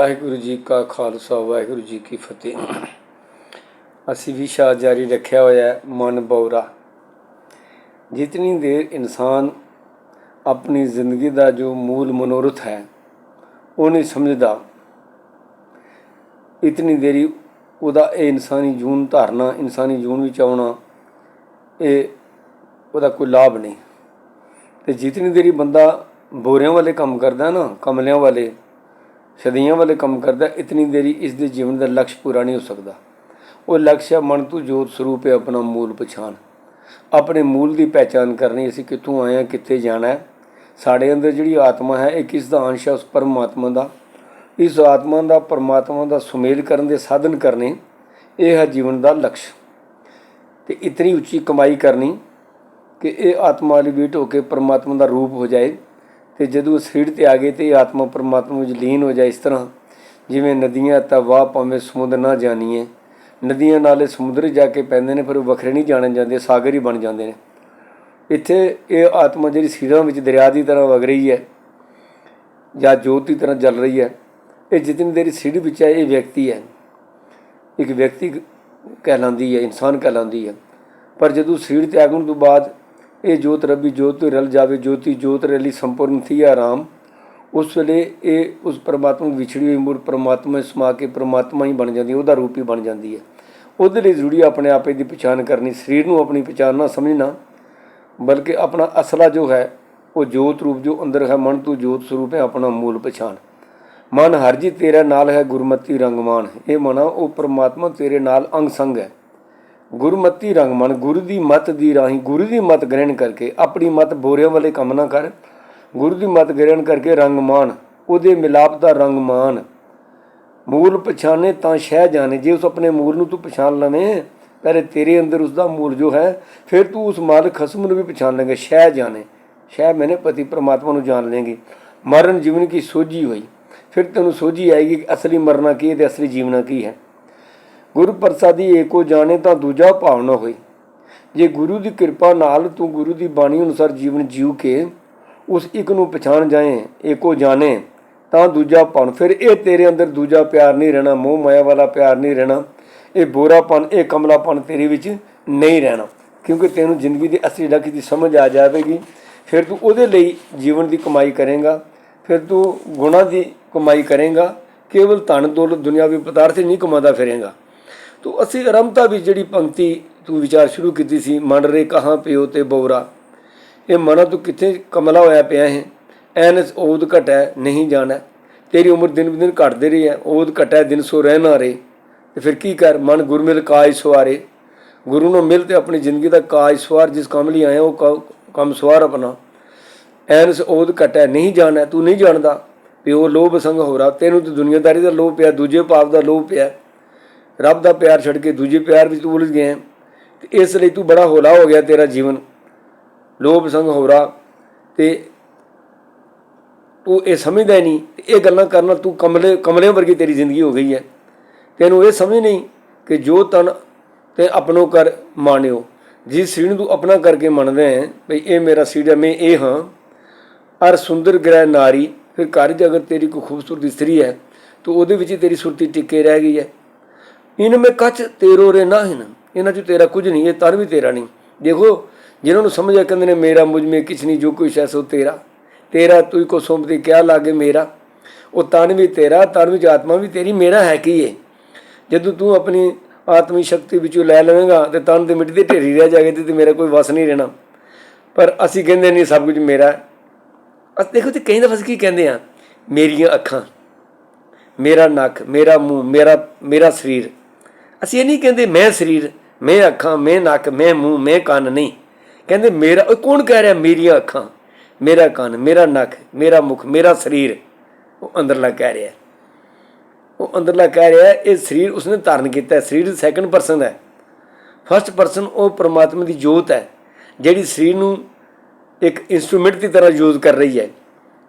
ਵਾਹਿਗੁਰੂ ਜੀ ਕਾ ਖਾਲਸਾ, ਵਾਹਿਗੁਰੂ ਜੀ ਕੀ ਫਤਿਹ। ਅਸੀਂ ਵੀ ਸ਼ਾਹ ਜਾਰੀ ਰੱਖਿਆ ਹੋਇਆ ਮਨ ਬੌਰਾ। ਜਿਤਨੀ ਦੇਰ ਇਨਸਾਨ ਆਪਣੀ ਜ਼ਿੰਦਗੀ ਦਾ ਜੋ ਮੂਲ ਮਨੋਰਥ ਹੈ, ਉਹ ਨਹੀਂ ਸਮਝਦਾ, ਇਤਨੀ ਦੇਰੀ ਉਹਦਾ ਇਹ ਇਨਸਾਨੀ ਜੂਨ ਧਾਰਨਾ, ਇਨਸਾਨੀ ਜੂਨ ਵਿੱਚ ਆਉਣਾ, ਇਹ ਉਹਦਾ ਕੋਈ ਲਾਭ ਨਹੀਂ। ਤੇ ਜਿਤਨੀ ਦੇਰੀ ਬੰਦਾ ਬੋਰਿਆਂ ਵਾਲੇ ਕੰਮ ਕਰਦਾ ਨਾ, ਕਮਲਿਆਂ ਵਾਲੇ ਸਦੀਆਂ ਵਾਲੇ ਕੰਮ ਕਰਦਾ, ਇਤਨੀ ਦੇਰੀ ਇਸ ਦੇ ਜੀਵਨ ਦਾ ਲਕਸ਼ ਪੂਰਾ ਨਹੀਂ ਹੋ ਸਕਦਾ। ਉਹ ਲਕਸ਼ ਹੈ ਮਨ ਤੋਂ ਜੋਤ ਸਰੂਪ ਹੈ, ਆਪਣਾ ਮੂਲ ਪਛਾਣ। ਆਪਣੇ ਮੂਲ ਦੀ ਪਹਿਚਾਨ ਕਰਨੀ, ਅਸੀਂ ਕਿੱਥੋਂ ਆਏ ਹਾਂ, ਕਿੱਥੇ ਜਾਣਾ ਹੈ? ਸਾਡੇ ਅੰਦਰ ਜਿਹੜੀ ਆਤਮਾ ਹੈ, ਇਹ ਕਿਸ ਦਾ ਅੰਸ਼ ਹੈ? ਉਸ ਪਰਮਾਤਮਾ ਦਾ। ਇਸ ਆਤਮਾ ਦਾ, ਪਰਮਾਤਮਾ ਦਾ ਸੁਮੇਲ ਕਰਨ ਦੇ ਸਾਧਨ ਕਰਨੇ, ਇਹ ਹੈ ਜੀਵਨ ਦਾ ਲਕਸ਼। ਤੇ ਇਤਨੀ ਉੱਚੀ ਕਮਾਈ ਕਰਨੀ ਕਿ ਇਹ ਆਤਮਾ ਐਲੀਵੇਟ ਹੋ ਕੇ ਪਰਮਾਤਮਾ ਦਾ ਰੂਪ ਹੋ ਜਾਏ। ਤੇ ਜਦੋਂ ਸਰੀਰ ਤੇ ਆ ਗਏ ਤੇ ਇਹ ਆਤਮਾ ਪਰਮਾਤਮਾ ਵਿੱਚ ਲੀਨ ਹੋ ਜਾਏ ਇਸ ਤਰ੍ਹਾਂ, ਜਿਵੇਂ ਨਦੀਆਂ ਤਾਂ ਵਾਹ ਭਾਵੇਂ ਸਮੁੰਦਰ ਨਾ ਜਾਣੀਏ, ਨਦੀਆਂ ਨਾਲੇ ਸਮੁੰਦਰ ਜਾ ਕੇ ਪੈਂਦੇ ਨੇ ਫਿਰ ਉਹ ਵੱਖਰੇ ਨਹੀਂ ਜਾਣੇ ਜਾਂਦੇ, ਸਾਗਰ ਹੀ ਬਣ ਜਾਂਦੇ ਨੇ। ਇੱਥੇ ਇਹ ਆਤਮਾ ਜਿਹੜੀ ਸਿਰਾਂ ਵਿੱਚ ਦਰਿਆ ਦੀ ਤਰ੍ਹਾਂ ਵਗ ਰਹੀ ਹੈ, ਜਾਂ ਜੋਤ ਦੀ ਤਰ੍ਹਾਂ ਜਲ ਰਹੀ ਹੈ, ਇਹ ਜਿਤਨੀ ਦੇਰੀ ਸਿਰ ਵਿੱਚ ਹੈ, ਇਹ ਵਿਅਕਤੀ ਹੈ। ਇੱਕ ਵਿਅਕਤੀ ਕਹਿਲਾਉਂਦੀ ਹੈ, ਇਨਸਾਨ ਕਹਿਲਾਉਂਦੀ ਹੈ। ਪਰ ਜਦੋਂ ਸਰੀਰ ਤਿਆਗਣ ਤੋਂ ਬਾਅਦ ਇਹ ਜੋਤ ਰੱਬੀ ਜੋਤ ਤੋਂ ਰਲ ਜਾਵੇ, ਜੋਤੀ ਜੋਤ ਰਲੀ ਸੰਪੂਰਨ ਥੀ ਆਰਾਮ ਉਸ ਵੇਲੇ ਇਹ ਉਸ ਪਰਮਾਤਮਾ ਵਿਛੜੀ ਹੋਈ ਮੂਰ ਪਰਮਾਤਮਾ ਵਿੱਚ ਸਮਾ ਕੇ ਪਰਮਾਤਮਾ ਹੀ ਬਣ ਜਾਂਦੀ ਹੈ, ਉਹਦਾ ਰੂਪ ਹੀ ਬਣ ਜਾਂਦੀ ਹੈ। ਉਹਦੇ ਲਈ ਜ਼ਰੂਰੀ ਆਪਣੇ ਆਪੇ ਦੀ ਪਛਾਣ ਕਰਨੀ, ਸਰੀਰ ਨੂੰ ਆਪਣੀ ਪਛਾਣ ਨਾ ਸਮਝਣਾ, ਬਲਕਿ ਆਪਣਾ ਅਸਲਾ ਜੋ ਹੈ, ਉਹ ਜੋਤ ਰੂਪ ਜੋ ਅੰਦਰ ਹੈ, ਮਨ ਤੋਂ ਜੋਤ ਸਰੂਪ ਹੈ, ਆਪਣਾ ਮੂਲ ਪਛਾਣ। ਮਨ ਹਰ ਜੀ ਤੇਰਾ ਨਾਲ ਹੈ, ਗੁਰਮਤੀ ਰੰਗਮਾਨ ਇਹ ਮਨਾ, ਉਹ ਪਰਮਾਤਮਾ ਤੇਰੇ ਨਾਲ ਅੰਗ ਸੰਗ ਹੈ। ਗੁਰਮਤੀ ਰੰਗਮਨ ਗੁਰੂ ਦੀ ਮਤ ਦੀ ਰਾਹੀਂ, ਗੁਰੂ ਦੀ ਮਤ ਗ੍ਰਹਿਣ ਕਰਕੇ ਆਪਣੀ ਮਤ ਬੋਰਿਆਂ ਵਾਲੇ ਕੰਮ ਨਾ ਕਰ। ਗੁਰੂ ਦੀ ਮਤ ਗ੍ਰਹਿਣ ਕਰਕੇ ਰੰਗਮਾਨ ਉਹਦੇ ਮਿਲਾਪ ਦਾ ਰੰਗਮਾਨ ਮੂਲ ਪਛਾਣੇ ਤਾਂ ਸ਼ਹਿ ਜਾਣੇ, ਜੇ ਉਸ ਆਪਣੇ ਮੂਲ ਨੂੰ ਤੂੰ ਪਛਾਣ ਲਵੇਂ, ਪਹਿਲੇ ਤੇਰੇ ਅੰਦਰ ਉਸ ਦਾ ਮੂਲ ਜੋ ਹੈ, ਫਿਰ ਤੂੰ ਉਸ ਮਾਲਕ ਖਸਮ ਨੂੰ ਵੀ ਪਛਾਣ ਲੇਂਗੇ ਸ਼ਹਿ ਜਾਣੇ। ਸ਼ਹਿ ਮੈਨੇ ਪਤੀ ਪ੍ਰਮਾਤਮਾ ਨੂੰ ਜਾਣ ਲੇਂਗੇ ਮਰਨ ਜੀਵਨ ਕੀ ਸੋਝੀ ਹੋਈ? ਫਿਰ ਤੈਨੂੰ ਸੋਝੀ ਆਏਗੀ ਕਿ ਅਸਲੀ ਮਰਨਾ ਕੀ ਹੈ ਤੇ ਅਸਲੀ ਜੀਵਨਾ ਕੀ ਹੈ? ਗੁਰੂ ਪ੍ਰਸਾਦੀ ਏਕੋ ਜਾਣੇ ਤਾਂ ਦੂਜਾ ਭਾਵਨਾ ਹੋਈ ਜੇ ਗੁਰੂ ਦੀ ਕਿਰਪਾ ਨਾਲ ਤੂੰ ਗੁਰੂ ਦੀ ਬਾਣੀ ਅਨੁਸਾਰ ਜੀਵਨ ਜੀਉ ਕੇ, ਉਸ ਇੱਕ ਨੂੰ ਪਛਾਣ ਜਾਏ, ਏਕੋ ਜਾਣੇ, ਤਾਂ ਦੂਜਾ ਪਣ ਫਿਰ ਇਹ ਤੇਰੇ ਅੰਦਰ ਦੂਜਾ ਪਿਆਰ ਨਹੀਂ ਰਹਿਣਾ, ਮੋਹ ਮਾਇਆ ਵਾਲਾ ਪਿਆਰ ਨਹੀਂ ਰਹਿਣਾ, ਇਹ ਬੋਰਾਪਨ, ਇਹ ਕਮਲਾਪਨ ਤੇਰੇ ਵਿੱਚ ਨਹੀਂ ਰਹਿਣਾ। ਕਿਉਂਕਿ ਤੈਨੂੰ ਜ਼ਿੰਦਗੀ ਦੀ ਅਸਲੀ ਲਕਸ਼ ਦੀ ਸਮਝ ਆ ਜਾਵੇਗੀ। ਫਿਰ ਤੂੰ ਉਹਦੇ ਲਈ ਜੀਵਨ ਦੀ ਕਮਾਈ ਕਰੇਗਾ। ਫਿਰ ਤੂੰ ਗੁਣਾ ਦੀ ਕਮਾਈ ਕਰੇਗਾ। ਕੇਵਲ ਧਨ ਦੌਲਤ ਦੁਨਿਆਵੀ ਪਦਾਰਥ ਨਹੀਂ ਕਮਾਉਂਦਾ ਫਿਰੇਗਾ। ਤੋ ਅਸੀਂ ਅਰਮਤਾ ਵਿੱਚ ਜਿਹੜੀ ਪੰਕਤੀ ਤੂੰ ਵਿਚਾਰ ਸ਼ੁਰੂ ਕੀਤੀ ਸੀ, ਮਨ ਰੇ ਕਹਾਂ ਪਿਓ ਤੇ ਬੋਰਾ। ਇਹ ਮਨ ਤੂੰ ਕਿੱਥੇ ਕਮਲਾ ਹੋਇਆ ਪਿਆ ਹੈ ਐਨਸ ਔਦ ਘਟੈ, ਨਹੀਂ ਜਾਣਾ। ਤੇਰੀ ਉਮਰ ਦਿਨ ਦਿਨ ਘਟਦੇ ਰਹੀ ਹੈ ਔਦ ਘਟੈ, ਦਿਨ ਸੋ ਰਹਿਣਾ ਰੇ ਤੇ ਫਿਰ ਕੀ ਕਰ? ਮਨ ਗੁਰਮਿਲ ਕਾਜ ਸਵਾਰੇ। ਗੁਰੂ ਨੂੰ ਮਿਲ ਤੇ ਆਪਣੀ ਜ਼ਿੰਦਗੀ ਦਾ ਕਾਜ ਸਵਾਰ, ਜਿਸ ਕੰਮ ਲਈ ਆਇਆ, ਉਹ ਕ- ਕੰਮ ਸਵਾਰ ਆਪਣਾ। ਐਨਸ ਔਦ ਘਟੈ, ਨਹੀਂ ਜਾਣਾ, ਤੂੰ ਨਹੀਂ ਜਾਣਦਾ। ਪਿਓ ਲੋਭ ਸੰਗ ਹੋਰਾ ਤੈਨੂੰ ਤੇ ਦੁਨੀਆਦਾਰੀ ਦਾ ਲੋਭ ਪਿਆ, ਦੂਜੇ ਪਾਪ ਦਾ ਲੋਭ ਪਿਆ। ਰੱਬ ਦਾ ਪਿਆਰ ਛੱਡ ਕੇ ਦੂਜੇ ਪਿਆਰ ਵਿੱਚ ਤੂੰ ਉਲਝ ਗਿਆ ਹੈ। ਤੇ ਇਸ ਲਈ ਤੂੰ ਬੜਾ ਹੋਲਾ ਹੋ ਗਿਆ ਤੇਰਾ ਜੀਵਨ। ਲੋਭ ਸੰਗ ਹੋਰਾ ਤੇ ਤੂੰ ਇਹ ਸਮਝਦਾ ਹੀ ਨਹੀਂ ਇਹ ਗੱਲਾਂ ਕਰਨ ਨਾਲ ਤੂੰ ਕਮਲੇ, ਕਮਲਿਆਂ ਵਰਗੀ ਤੇਰੀ ਜ਼ਿੰਦਗੀ ਹੋ ਗਈ ਹੈ। ਤੈਨੂੰ ਇਹ ਸਮਝ ਨਹੀਂ ਕਿ ਜੋ ਤਨ ਤੇ ਆਪਣੋ ਕਰ ਮਾਣਿਓ। ਜਿਸ ਸਰੀਰ ਨੂੰ ਤੂੰ ਆਪਣਾ ਕਰਕੇ ਮੰਨਦਾ ਹੈ, ਭਈ ਇਹ ਮੇਰਾ ਸੀੜ ਹੈ, ਮੈਂ ਇਹ ਹਾਂ। ਅਰ ਸੁੰਦਰ ਗ੍ਰਹਿ ਨਾਰੀ, ਫਿਰ ਘਰ 'ਚ ਅਗਰ ਤੇਰੀ ਕੋਈ ਖੂਬਸੂਰਤ ਇਸਤਰੀ ਹੈ, ਤਾਂ ਉਹਦੇ ਵਿੱਚ ਹੀ ਤੇਰੀ ਸੁਰਤੀ ਟਿੱਕੇ ਰਹਿ ਗਈ ਹੈ। ਇਨ ਮੇ ਕਛ ਤੇਰੋ ਰੇ ਨਾ ਹਨ। ਇਹਨਾਂ 'ਚ ਤੇਰਾ ਕੁਝ ਨਹੀਂ, ਇਹ ਤਨ ਵੀ ਤੇਰਾ ਨਹੀਂ। ਦੇਖੋ ਜਿਨ੍ਹਾਂ ਨੂੰ ਸਮਝਿਆ ਕਹਿੰਦੇ ਨੇ, ਮੇਰਾ ਮੁਝ ਮੇ ਕਿਛ ਨਹੀਂ, ਜੋ ਕੁਛ ਹੈ ਸੋ ਤੇਰਾ। ਤੇਰਾ ਤੂੰ ਕੋ ਸੌਂਪਦੀ ਕਿਆ ਲਾਗੇ ਮੇਰਾ? ਉਹ ਤਨ ਵੀ ਤੇਰਾ, ਤਨ ਵਿੱਚ ਆਤਮਾ ਵੀ ਤੇਰੀ, ਮੇਰਾ ਹੈ ਕੀ ਹੈ ਜਦੋਂ ਤੂੰ ਆਪਣੀ ਆਤਮੀ ਸ਼ਕਤੀ ਵਿੱਚੋਂ ਲੈ ਲਵੇਂਗਾ ਤੇ ਤਨ ਦੇ ਮਿੱਟੀ ਦੇ ਢੇਰੀ ਰਹਿ ਜਾਗੇ ਤੇ ਮੇਰਾ ਕੋਈ ਵਸ ਨਹੀਂ ਰਹਿਣਾ। ਪਰ ਅਸੀਂ ਕਹਿੰਦੇ ਨਹੀਂ ਸਭ ਕੁਝ ਮੇਰਾ ਹੈ। ਅਸ ਦੇਖੋ ਤੇ ਕਈ ਦਫਾ ਅਸੀਂ ਕੀ ਕਹਿੰਦੇ ਆ? ਮੇਰੀਆਂ ਅੱਖਾਂ, ਮੇਰਾ ਨੱਕ, ਮੇਰਾ ਮੂੰਹ, ਮੇਰਾ ਮੇਰਾ ਸਰੀਰ। ਅਸੀਂ ਇਹ ਨਹੀਂ ਕਹਿੰਦੇ ਮੈਂ ਸਰੀਰ, ਮੈਂ ਅੱਖਾਂ, ਮੈਂ ਨੱਕ, ਮੈਂ ਮੂੰਹ, ਮੈਂ ਕੰਨ ਨਹੀਂ। ਕਹਿੰਦੇ ਮੇਰਾ, ਉਹ ਕੌਣ ਕਹਿ ਰਿਹਾ ਮੇਰੀਆਂ ਅੱਖਾਂ? ਮੇਰਾ ਕੰਨ, ਮੇਰਾ ਨੱਕ, ਮੇਰਾ ਮੁਖ, ਮੇਰਾ ਸਰੀਰ। ਉਹ ਅੰਦਰਲਾ ਕਹਿ ਰਿਹਾ। ਉਹ ਅੰਦਰਲਾ ਕਹਿ ਰਿਹਾ, ਇਹ ਸਰੀਰ ਉਸਨੇ ਧਾਰਨ ਕੀਤਾ ਸਰੀਰ ਸੈਕੰਡ ਪਰਸਨ ਹੈ। ਫਸਟ ਪਰਸਨ ਉਹ ਪਰਮਾਤਮਾ ਦੀ ਜੋਤ ਹੈ, ਜਿਹੜੀ ਸਰੀਰ ਨੂੰ ਇੱਕ ਇਨਸਟਰੂਮੈਂਟ ਦੀ ਤਰ੍ਹਾਂ ਯੂਜ਼ ਕਰ ਰਹੀ ਹੈ।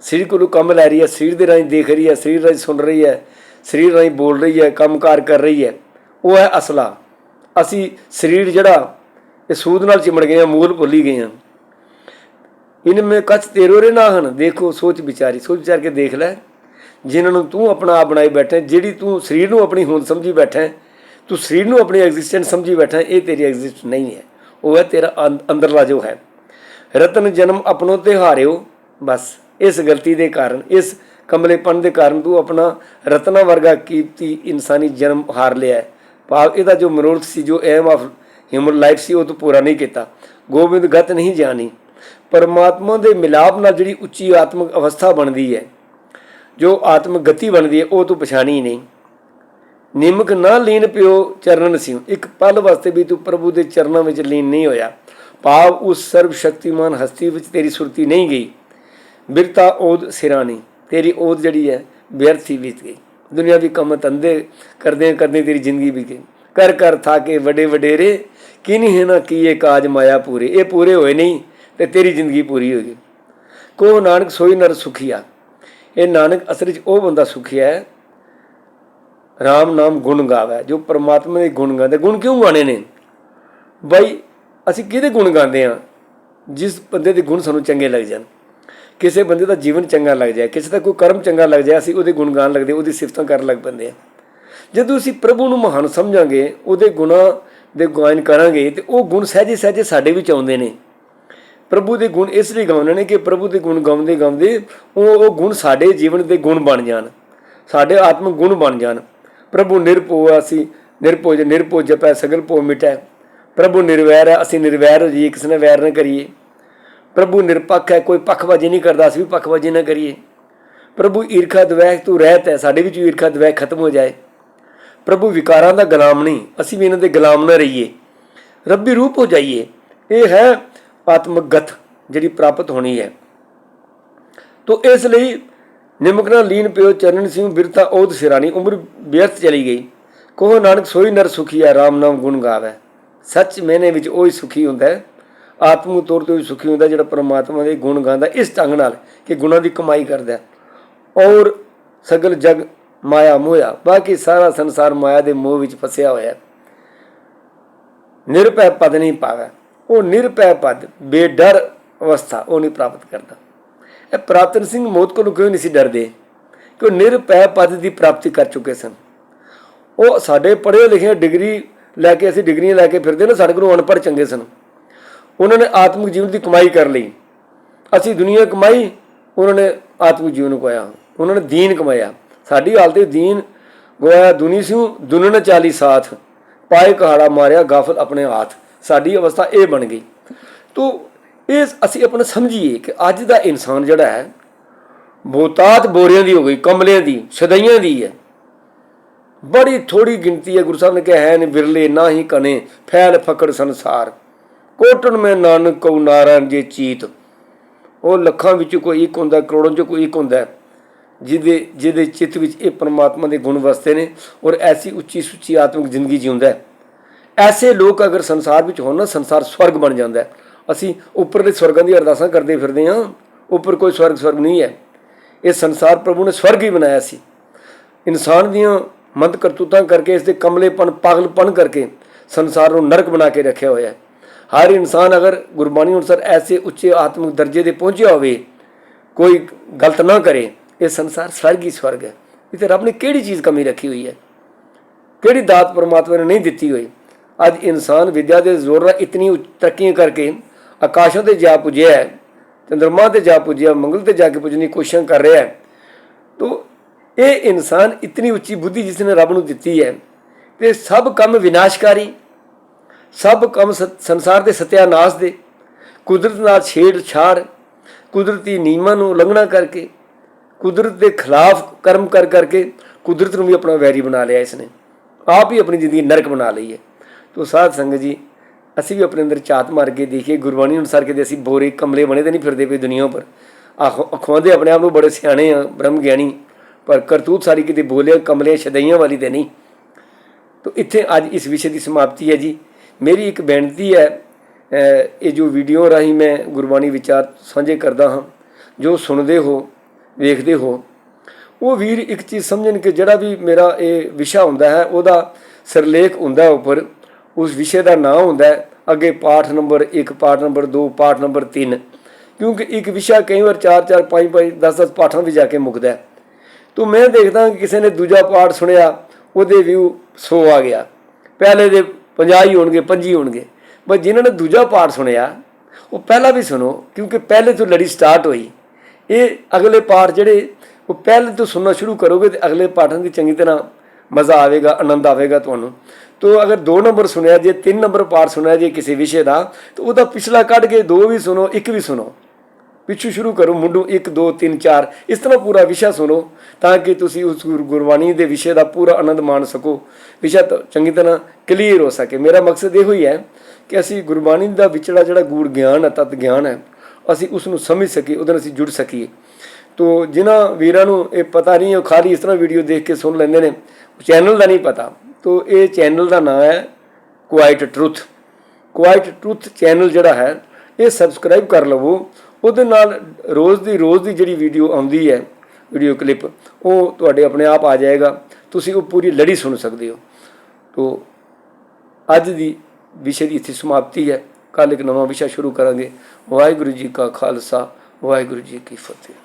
ਸਰੀਰ ਕੋਲੋਂ ਕੰਮ ਲੈ ਰਹੀ ਹੈ, ਸਰੀਰ ਦੇ ਰਾਹੀਂ ਦੇਖ ਰਹੀ ਹੈ, ਸਰੀਰ ਰਾਹੀਂ ਸੁਣ ਰਹੀ ਹੈ, ਸਰੀਰ ਰਾਹੀਂ ਬੋਲ ਰਹੀ ਹੈ, ਕੰਮਕਾਰ ਕਰ ਰਹੀ ਹੈ। ਉਹ ਹੈ ਅਸਲਾ। ਅਸੀਂ ਸਰੀਰ ਜਿਹੜਾ, ਇਹ ਸੂਦ ਨਾਲ ਚਿਮੜ ਗਏ ਹਾਂ, ਮੂਲ ਭੁੱਲੀ ਗਏ ਹਾਂ। ਇਨ ਮੇ ਕਛ ਤੇਰੋ ਰੇ ਨਾ ਹਨ। ਦੇਖੋ, ਸੋਚ ਵਿਚਾਰੀ, ਸੋਚ ਵਿਚਾਰ ਕੇ ਦੇਖ ਲੈ। ਜਿਨ੍ਹਾਂ ਨੂੰ ਤੂੰ ਆਪਣਾ ਆਪ ਬਣਾਈ ਬੈਠਾ ਜਿਹੜੀ ਤੂੰ ਸਰੀਰ ਨੂੰ ਆਪਣੀ ਹੋਂਦ ਸਮਝੀ ਬੈਠਾ ਤੂੰ ਸਰੀਰ ਨੂੰ ਆਪਣੀ ਐਗਜ਼ਿਸਟੈਂਸ ਸਮਝੀ ਬੈਠਾ ਇਹ ਤੇਰੀ ਐਗਜ਼ਿਸਟ ਨਹੀਂ ਹੈ। ਉਹ ਹੈ ਤੇਰਾ ਅੰਦ- ਅੰਦਰਲਾ ਜੋ ਹੈ। ਰਤਨ ਜਨਮ ਆਪਣੋ ਤੇ ਹਾਰਿਓ, ਬਸ। ਇਸ ਗਲਤੀ ਦੇ ਕਾਰਨ, ਇਸ ਕਮਲੇਪਨ ਦੇ ਕਾਰਨ ਤੂੰ ਆਪਣਾ ਰਤਨਾ ਵਰਗਾ ਕੀਮਤੀ ਇਨਸਾਨੀ ਜਨਮ ਹਾਰ ਲਿਆ ਭਾਵ ਇਹਦਾ ਜੋ ਮਨੋਰਥ ਸੀ, ਜੋ ਐਮ ਆਫ ਹਿਊਮਨ ਲਾਈਫ ਸੀ, ਉਹ ਤੂੰ ਪੂਰਾ ਨਹੀਂ ਕੀਤਾ। ਗੋਬਿੰਦ ਗਤ ਨਹੀਂ ਜਾਣੀ। ਪਰਮਾਤਮਾ ਦੇ ਮਿਲਾਪ ਨਾਲ ਜਿਹੜੀ ਉੱਚੀ ਆਤਮਿਕ ਅਵਸਥਾ ਬਣਦੀ ਹੈ, ਜੋ ਆਤਮਿਕ ਗਤੀ ਬਣਦੀ ਹੈ, ਉਹ ਤੂੰ ਪਛਾਣੀ ਨਹੀਂ। ਨਿਮਕ ਨਾ ਲੀਨ ਪਿਓ ਚਰਨ ਸਿਉ। ਇੱਕ ਪਲ ਵਾਸਤੇ ਵੀ ਤੂੰ ਪ੍ਰਭੂ ਦੇ ਚਰਨਾਂ ਵਿੱਚ ਲੀਨ ਨਹੀਂ ਹੋਇਆ। ਭਾਵ ਉਸ ਸਰਵ ਸ਼ਕਤੀਮਾਨ ਹਸਤੀ ਵਿੱਚ ਤੇਰੀ ਸੁਰਤੀ ਨਹੀਂ ਗਈ। ਬਿਰਤਾ ਓਦ ਸਿਰਾਣੀ। ਤੇਰੀ ਓਦ ਜਿਹੜੀ ਹੈ, ਵਿਅਰਥੀ ਬੀਤ ਗਈ। ਦੁਨੀਆਵੀ ਕੰਮ ਤੰਦੇ ਕਰਦੇ ਕਰਦੇ ਤੇਰੀ ਜ਼ਿੰਦਗੀ ਵੀ ਗਈ ਕਰ ਕਰ ਥਾ ਕੇ ਵੱਡੇ ਵਡੇਰੇ, ਕੀ ਨਹੀਂ ਹੈ ਨਾ ਕੀ ਇਹ ਕਾਜ ਮਾਇਆ ਪੂਰੇ। ਇਹ ਪੂਰੇ ਹੋਏ ਨਹੀਂ ਤੇ ਤੇਰੀ ਜ਼ਿੰਦਗੀ ਪੂਰੀ ਹੋ ਗਈ। ਕੋ ਨਾਨਕ ਸੋਈ ਨਰ ਸੁਖੀਆ। ਇਹ ਨਾਨਕ ਅਸਲ ਵਿੱਚ ਉਹ ਬੰਦਾ ਸੁਖੀਆ ਹੈ। ਰਾਮ ਨਾਮ ਗੁਣ ਗਾਵੇ, ਜੋ ਪਰਮਾਤਮਾ ਦੇ ਗੁਣ ਗਾਉਂਦਾ। ਗੁਣ ਕਿਉਂ ਗਾਣੇ ਨੇ? ਬਾਈ, ਅਸੀਂ ਕਿਹਦੇ ਗੁਣ ਗਾਉਂਦੇ ਆ ਜਿਸ ਬੰਦੇ ਦੇ ਗੁਣ ਸਾਨੂੰ ਚੰਗੇ ਲੱਗ ਜਾਣ। ਕਿਸੇ ਬੰਦੇ ਦਾ ਜੀਵਨ ਚੰਗਾ ਲੱਗ ਜਾਏ ਕਿਸੇ ਦਾ ਕੋਈ ਕਰਮ ਚੰਗਾ ਲੱਗ ਜਾਏ ਅਸੀਂ ਉਹਦੇ ਗੁਣ ਗਾਣ ਲੱਗਦੇ ਉਹਦੀ ਸਿਫਤਾਂ ਕਰਨ ਲੱਗ ਪੈਂਦੇ ਆ। ਜਦੋਂ ਅਸੀਂ ਪ੍ਰਭੂ ਨੂੰ ਮਹਾਨ ਸਮਝਾਂਗੇ ਉਹਦੇ ਗੁਣਾਂ ਦੇ ਗਾਇਨ ਕਰਾਂਗੇ ਤੇ ਉਹ ਗੁਣ ਸਹਿਜੇ ਸਹਿਜੇ ਸਾਡੇ ਵਿੱਚ ਆਉਂਦੇ ਨੇ। ਪ੍ਰਭੂ ਦੇ ਗੁਣ ਇਸ ਲਈ ਗਾਉਂਦੇ ਨੇ ਕਿ ਪ੍ਰਭੂ ਦੇ ਗੁਣ ਗਾਉਂਦੇ ਗਾਉਂਦੇ ਉਹ ਉਹ ਗੁਣ ਸਾਡੇ ਜੀਵਨ ਦੇ ਗੁਣ ਬਣ ਜਾਣ ਸਾਡੇ ਆਤਮਿਕ ਗੁਣ ਬਣ ਜਾਣ। ਪ੍ਰਭੂ ਨਿਰਭਉ ਆ, ਅਸੀਂ ਨਿਰਭਉ ਜੇ ਨਿਰਭਉ ਜਪੈ ਸਗਲ ਭਉ ਮਿਟੈ। ਪ੍ਰਭੂ ਨਿਰਵੈਰ ਹੈ ਅਸੀਂ ਨਿਰਵੈਰ ਹੋ ਜਾਈਏ ਕਿਸੇ ਨਾਲ ਵੈਰ ਨਾ ਕਰੀਏ। ਪ੍ਰਭੂ ਨਿਰਪੱਖ ਹੈ, ਕੋਈ ਪੱਖਬਾਜ਼ੀ ਨਹੀਂ ਕਰਦਾ, ਅਸੀਂ ਵੀ ਪੱਖਬਾਜ਼ੀ ਨਾ ਕਰੀਏ। ਪ੍ਰਭੂ ਈਰਖਾ ਦਵੈਖ ਤੂੰ ਰਹਿਤ ਹੈ, ਸਾਡੇ ਵਿੱਚ ਈਰਖਾ ਦਵੈਖ ਖਤਮ ਹੋ ਜਾਏ। ਪ੍ਰਭੂ ਵਿਕਾਰਾਂ ਦਾ ਗੁਲਾਮ ਨਹੀਂ, ਅਸੀਂ ਵੀ ਇਹਨਾਂ ਦੇ ਗੁਲਾਮ ਨਾ ਰਹੀਏ। ਰੱਬੀ ਰੂਪ ਹੋ ਜਾਈਏ। ਇਹ ਹੈ ਆਤਮਿਕ ਗਤ ਜਿਹੜੀ ਪ੍ਰਾਪਤ ਹੋਣੀ ਹੈ। ਤੋ ਇਸ ਲਈ ਨਿਮਕਨਾ ਲੀਨ ਪਿਓ ਚਰਨ ਸਿੰਘ ਬਿਰਤਾ ਓਦ ਸਿਰਾਣੀ ਉਮਰ ਵਿਅਰਥ ਚਲੀ ਗਈ। ਕੋਹ ਨਾਨਕ, ਸੋਈ ਨਰ ਸੁਖੀ ਹੈ, ਰਾਮ ਨਾਮ ਗੁਣ ਗਾਵੇ। ਸੱਚ ਮੈਨੇ ਵਿੱਚ ਉਹੀ ਸੁਖੀ ਹੁੰਦਾ ਹੈ। ਆਤਮਿਕ ਤੌਰ ਤੇ ਵੀ ਸੁਖੀ ਹੁੰਦਾ ਜਿਹੜਾ ਪਰਮਾਤਮਾ ਦੇ ਗੁਣ ਗਾਉਂਦਾ, ਇਸ ਢੰਗ ਨਾਲ ਕਿ ਗੁਣਾਂ ਦੀ ਕਮਾਈ ਕਰਦਾ ਔਰ ਸਗਲ ਜਗ ਮਾਇਆ ਮੋਇਆ ਬਾਕੀ ਸਾਰਾ ਸੰਸਾਰ ਮਾਇਆ ਦੇ ਮੋਹ ਵਿੱਚ ਫਸਿਆ ਹੋਇਆ ਹੈ। ਨਿਰਭੈ ਪਦ ਨਹੀਂ ਪਾਵੇ। ਉਹ ਨਿਰਭੈ ਪਦ, ਬੇਡਰ ਅਵਸਥਾ ਉਹ ਨਹੀਂ ਪ੍ਰਾਪਤ ਕਰਦਾ। ਇਹ ਪ੍ਰਾਤਨ ਸਿੰਘ ਮੌਤ ਕੋਲੋਂ ਕਿਉਂ ਨਹੀਂ ਸੀ ਡਰਦੇ? ਕਿ ਉਹ ਨਿਰਭੈ ਪਦ ਦੀ ਪ੍ਰਾਪਤੀ ਕਰ ਚੁੱਕੇ ਸਨ। ਉਹ ਸਾਡੇ ਪੜ੍ਹੇ ਲਿਖੇ ਡਿਗਰੀ ਲੈ ਕੇ, ਅਸੀਂ ਡਿਗਰੀਆਂ ਲੈ ਕੇ ਫਿਰਦੇ ਨੇ, ਸਾਡੇ ਕੋਲੋਂ ਅਨਪੜ੍ਹ ਚੰਗੇ ਸਨ। ਉਹਨਾਂ ਨੇ ਆਤਮਿਕ ਜੀਵਨ ਦੀ ਕਮਾਈ ਕਰ ਲਈ। ਅਸੀਂ ਦੁਨੀਆ ਕਮਾਈ, ਉਹਨਾਂ ਨੇ ਆਤਮਿਕ ਜੀਵਨ ਕਮਾਇਆ ਉਹਨਾਂ ਨੇ ਦੀਨ ਕਮਾਇਆ। ਸਾਡੀ ਹਾਲਤ ਇਹ ਦੀਨ ਗੋਇਆ ਦੁਨੀ ਸਿਉ ਦੁਨਨ ਚਾਲੀ ਸਾਥ। ਪਾਏ ਕਹਾੜਾ ਮਾਰਿਆ, ਗਾਫਲ ਆਪਣੇ ਹੱਥ। ਸਾਡੀ ਅਵਸਥਾ ਇਹ ਬਣ ਗਈ। ਤੋ ਇਹ ਅਸੀਂ ਆਪਣਾ ਸਮਝੀਏ ਕਿ ਅੱਜ ਦਾ ਇਨਸਾਨ ਜਿਹੜਾ ਹੈ, ਬਹੁਤਾਤ ਬੋਰਿਆਂ ਦੀ ਹੋ ਗਈ, ਕਮਲਿਆਂ ਦੀ ਸਦਈਆਂ ਦੀ ਹੈ। ਬੜੀ ਥੋੜੀ ਗਿਣਤੀ ਹੈ, ਗੁਰੂ ਸਾਹਿਬ ਨੇ ਕਿਹਾ ਹੈ ਨੇ ਵਿਰਲੇ ਨਾ ਹੀ ਕਨੇ ਫੈਲ ਫਕੜ ਸੰਸਾਰ। ਕੋਟਨ ਮੈਂ ਨਾਨਕ ਕਉ ਨਾਰਾਇਣ ਜੇ ਚੀਤ। ਉਹ ਲੱਖਾਂ ਵਿੱਚ ਕੋਈ ਇੱਕ ਹੁੰਦਾ, ਕਰੋੜਾਂ ਚ ਕੋਈ ਇੱਕ ਹੁੰਦਾ ਜਿਹਦੇ ਜਿਹਦੇ ਚਿੱਤ ਵਿੱਚ ਇਹ ਪਰਮਾਤਮਾ ਦੇ ਗੁਣ ਵਸਤੇ ਨੇ ਔਰ ਐਸੀ ਉੱਚੀ ਸੁੱਚੀ ਆਤਮਿਕ ਜ਼ਿੰਦਗੀ ਜਿਉਂਦਾ ਐਸੇ ਲੋਕ ਅਗਰ ਸੰਸਾਰ ਵਿੱਚ ਹੋਣ ਨਾ, ਸੰਸਾਰ ਸਵਰਗ ਬਣ ਜਾਂਦਾ ਹੈ। ਅਸੀਂ ਉੱਪਰਲੇ ਸਵਰਗਾਂ ਦੀ ਅਰਦਾਸਾਂ ਕਰਦੇ ਫਿਰਦੇ ਹਾਂ, ਉੱਪਰ ਕੋਈ ਸਵਰਗ ਸਵਰਗ ਨਹੀਂ ਹੈ। ਇਹ ਸੰਸਾਰ ਪ੍ਰਭੂ ਨੇ ਸਵਰਗ ਹੀ ਬਣਾਇਆ ਸੀ। ਇਨਸਾਨ ਦੀਆਂ ਮੰਦ ਕਰਤੂਤਾਂ ਕਰਕੇ, ਇਸ ਦੇ ਕਮਲੇਪਨ, ਪਾਗਲਪਨ ਕਰਕੇ ਸੰਸਾਰ ਨੂੰ ਨਰਕ ਬਣਾ ਕੇ ਰੱਖਿਆ ਹੋਇਆ ਹੈ। ਹਰ ਇਨਸਾਨ ਅਗਰ ਗੁਰਬਾਣੀ ਅਨੁਸਾਰ ਐਸੇ ਉੱਚੇ ਆਤਮਿਕ ਦਰਜੇ ਦੇ ਪਹੁੰਚਿਆ ਹੋਵੇ, ਕੋਈ ਗਲਤ ਨਾ ਕਰੇ, ਇਹ ਸੰਸਾਰ ਸਵਰਗ ਹੀ ਸਵਰਗ ਹੈ। ਇਥੇ ਰੱਬ ਨੇ ਕਿਹੜੀ ਚੀਜ਼ ਕਮੀ ਰੱਖੀ ਹੋਈ ਹੈ? ਕਿਹੜੀ ਦਾਤ ਪਰਮਾਤਮਾ ਨੇ ਨਹੀਂ ਦਿੱਤੀ ਹੋਈ? ਅੱਜ ਇਨਸਾਨ ਵਿਦਿਆ ਦੇ ਜ਼ੋਰ ਨਾਲ ਇਤਨੀ ਤਰੱਕੀਆਂ ਕਰਕੇ ਆਕਾਸ਼ਾਂ ਤੇ ਜਾ ਪੁੱਜਿਆ ਹੈ, ਚੰਦਰਮਾ ਤੇ ਜਾ ਪੁੱਜਿਆ, ਮੰਗਲ ਤੇ ਜਾ ਕੇ ਪੁੱਜਣ ਦੀ ਕੋਸ਼ਿਸ਼ ਕਰ ਰਿਹਾ ਹੈ। ਤੋ ਇਹ ਇਨਸਾਨ ਇਤਨੀ ਉੱਚੀ ਬੁੱਧੀ ਜਿਸ ਨੇ ਰੱਬ ਨੂੰ ਦਿੱਤੀ ਹੈ, ਤੇ ਸਭ ਕੰਮ ਵਿਨਾਸ਼ਕਾਰੀ ਸਭ ਕੰਮ ਸ- ਸੰਸਾਰ ਦੇ ਸਤਿਆਨਾਸ਼ ਦੇ। ਕੁਦਰਤ ਨਾਲ ਛੇੜਛਾੜ ਕੁਦਰਤੀ ਨਿਯਮਾਂ ਨੂੰ ਉਲੰਘਣਾ ਕਰਕੇ, ਕੁਦਰਤ ਦੇ ਖਿਲਾਫ ਕਰਮ ਕਰ ਕਰਕੇ ਕੁਦਰਤ ਨੂੰ ਵੀ ਆਪਣਾ ਵੈਰੀ ਬਣਾ ਲਿਆ ਇਸ ਨੇ ਆਪ ਹੀ ਆਪਣੀ ਜ਼ਿੰਦਗੀ ਨਰਕ ਬਣਾ ਲਈ ਹੈ। ਤੋ ਸਾਧ ਸੰਗਤ ਜੀ, ਅਸੀਂ ਵੀ ਆਪਣੇ ਅੰਦਰ ਝਾਤ ਮਾਰ ਕੇ ਦੇਖੀਏ, ਗੁਰਬਾਣੀ ਅਨੁਸਾਰ ਕਿਤੇ ਅਸੀਂ ਬੋਰੇ ਕਮਲੇ ਬਣੇ ਤੇ ਨਹੀਂ ਫਿਰਦੇ ਪਏ ਦੁਨੀਆ ਉੱਪਰ। ਆਖੋ, ਅਖਵਾਉਂਦੇ ਆਪਣੇ ਆਪ ਨੂੰ ਬੜੇ ਸਿਆਣੇ ਆ, ਬ੍ਰਹਮ ਗਿਆਨੀ, ਪਰ ਕਰਤੂਤ ਸਾਰੀ ਕਿਤੇ ਬੋਲੇ ਕਮਲੇ ਸ਼ਦਈਆਂ ਵਾਲੀ ਤੇ ਨਹੀਂ। ਤੋ ਇੱਥੇ ਅੱਜ ਇਸ ਵਿਸ਼ੇ ਦੀ ਸਮਾਪਤੀ ਹੈ ਜੀ। ਮੇਰੀ ਇੱਕ ਬੇਨਤੀ ਹੈ ਇਹ ਜੋ ਵੀਡੀਓ ਰਾਹੀਂ ਮੈਂ ਗੁਰਬਾਣੀ ਵਿਚਾਰ ਸਾਂਝੇ ਕਰਦਾ ਹਾਂ, ਜੋ ਸੁਣਦੇ ਹੋ, ਵੇਖਦੇ ਹੋ, ਉਹ ਵੀਰ ਇੱਕ ਚੀਜ਼ ਸਮਝਣ ਕਿ ਜਿਹੜਾ ਵੀ ਮੇਰਾ ਇਹ ਵਿਸ਼ਾ ਹੁੰਦਾ ਹੈ, ਉਹਦਾ ਸਿਰਲੇਖ ਹੁੰਦਾ ਉੱਪਰ, ਉਸ ਵਿਸ਼ੇ ਦਾ ਨਾਮ ਹੁੰਦਾ ਅੱਗੇ ਪਾਠ ਨੰਬਰ 1 ਪਾਠ ਨੰਬਰ 2 ਪਾਠ ਨੰਬਰ 3 ਕਿਉਂਕਿ ਇੱਕ ਵਿਸ਼ਾ ਕਈ ਵਾਰ 4 4 5 5 10 10 ਪਾਠਾਂ ਵੀ ਜਾ ਕੇ ਮੁੱਕਦਾ ਹੈ। ਤੋ ਮੈਂ ਦੇਖਦਾ ਕਿ ਕਿਸੇ ਨੇ ਦੂਜਾ ਪਾਠ ਸੁਣਿਆ, ਉਹਦੇ ਵਿਊ 100 ਆ ਗਿਆ। ਪਹਿਲੇ ਦੇ 50 ਹੀ ਹੋਣਗੇ 25 ਹੋਣਗੇ। ਬਸ ਜਿਨ੍ਹਾਂ ਨੇ ਦੂਜਾ ਪਾਠ ਸੁਣਿਆ, ਉਹ ਪਹਿਲਾਂ ਵੀ ਸੁਣੋ, ਕਿਉਂਕਿ ਪਹਿਲੇ ਤੋਂ ਲੜੀ ਸਟਾਰਟ ਹੋਈ। ਇਹ ਅਗਲੇ ਪਾਠ ਜਿਹੜੇ, ਉਹ ਪਹਿਲੇ ਤੋਂ ਸੁਣਨਾ ਸ਼ੁਰੂ ਕਰੋਗੇ ਤੇ ਅਗਲੇ ਪਾਠਾਂ ਦੀ ਚੰਗੀ ਤਰ੍ਹਾਂ ਮਜ਼ਾ ਆਵੇਗਾ, ਆਨੰਦ ਆਵੇਗਾ ਤੁਹਾਨੂੰ। ਤੋ ਅਗਰ 2 ਨੰਬਰ ਸੁਣਿਆ ਜੇ 3 ਨੰਬਰ ਪਾਠ ਸੁਣਿਆ ਜੇ ਕਿਸੇ ਵਿਸ਼ੇ ਦਾ, ਤਾਂ ਉਹਦਾ ਪਿਛਲਾ ਕੱਢ ਕੇ ਦੋ ਵੀ ਸੁਣੋ, ਇੱਕ ਵੀ ਸੁਣੋ। ਪਿੱਛੋਂ ਸ਼ੁਰੂ ਕਰੋ ਮੁੰਡੂ 1 2 3 4 ਇਸ ਤਰ੍ਹਾਂ ਪੂਰਾ ਵਿਸ਼ਾ ਸੁਣੋ, ਤਾਂ ਕਿ ਤੁਸੀਂ ਉਸ ਗੁਰ- ਗੁਰਬਾਣੀ ਦੇ ਵਿਸ਼ੇ ਦਾ ਪੂਰਾ ਆਨੰਦ ਮਾਣ ਸਕੋ। ਵਿਸ਼ਾ ਚੰਗੀ ਤਰ੍ਹਾਂ ਕਲੀਅਰ ਹੋ ਸਕੇ। ਮੇਰਾ ਮਕਸਦ ਇਹੋ ਹੀ ਹੈ ਕਿ ਅਸੀਂ ਗੁਰਬਾਣੀ ਦਾ ਵਿਚੜਾ ਜਿਹੜਾ ਗੂੜ ਗਿਆਨ ਹੈ, ਤਤ ਗਿਆਨ ਹੈ, ਅਸੀਂ ਉਸ ਨੂੰ ਸਮਝ ਸਕੀਏ, ਉਹਦੇ ਨਾਲ ਅਸੀਂ ਜੁੜ ਸਕੀਏ। ਤੋ ਜਿਨ੍ਹਾਂ ਵੀਰਾਂ ਨੂੰ ਇਹ ਪਤਾ ਨਹੀਂ, ਉਹ ਖਾਲੀ ਇਸ ਤਰ੍ਹਾਂ ਵੀਡੀਓ ਦੇਖ ਕੇ ਸੁਣ ਲੈਂਦੇ ਨੇ ਚੈਨਲ ਦਾ ਨਹੀਂ ਪਤਾ। ਤੋ ਇਹ ਚੈਨਲ ਦਾ ਨਾਮ ਹੈ quiet truth quiet truth channel ਜਿਹੜਾ ਹੈ, ਇਹ ਸਬਸਕ੍ਰਾਈਬ ਕਰ ਲਵੋ ਉਹਦੇ ਨਾਲ ਰੋਜ਼ ਦੀ ਰੋਜ਼ ਦੀ ਜਿਹੜੀ ਵੀਡੀਓ ਆਉਂਦੀ ਹੈ, ਵੀਡੀਓ ਕਲਿੱਪ, ਉਹ ਤੁਹਾਡੇ ਆਪਣੇ ਆਪ ਆ ਜਾਏਗਾ। ਤੁਸੀਂ ਉਹ ਪੂਰੀ ਲੜੀ ਸੁਣ ਸਕਦੇ ਹੋ। ਤੋ ਅੱਜ ਦੀ ਵਿਸ਼ੇ ਦੀ ਇੱਥੇ ਸਮਾਪਤੀ ਹੈ। ਕੱਲ ਇੱਕ ਨਵਾਂ ਵਿਸ਼ਾ ਸ਼ੁਰੂ ਕਰਾਂਗੇ। ਵਾਹਿਗੁਰੂ ਜੀ ਕਾ ਖਾਲਸਾ, ਵਾਹਿਗੁਰੂ ਜੀ ਕੀ ਫਤਿਹ।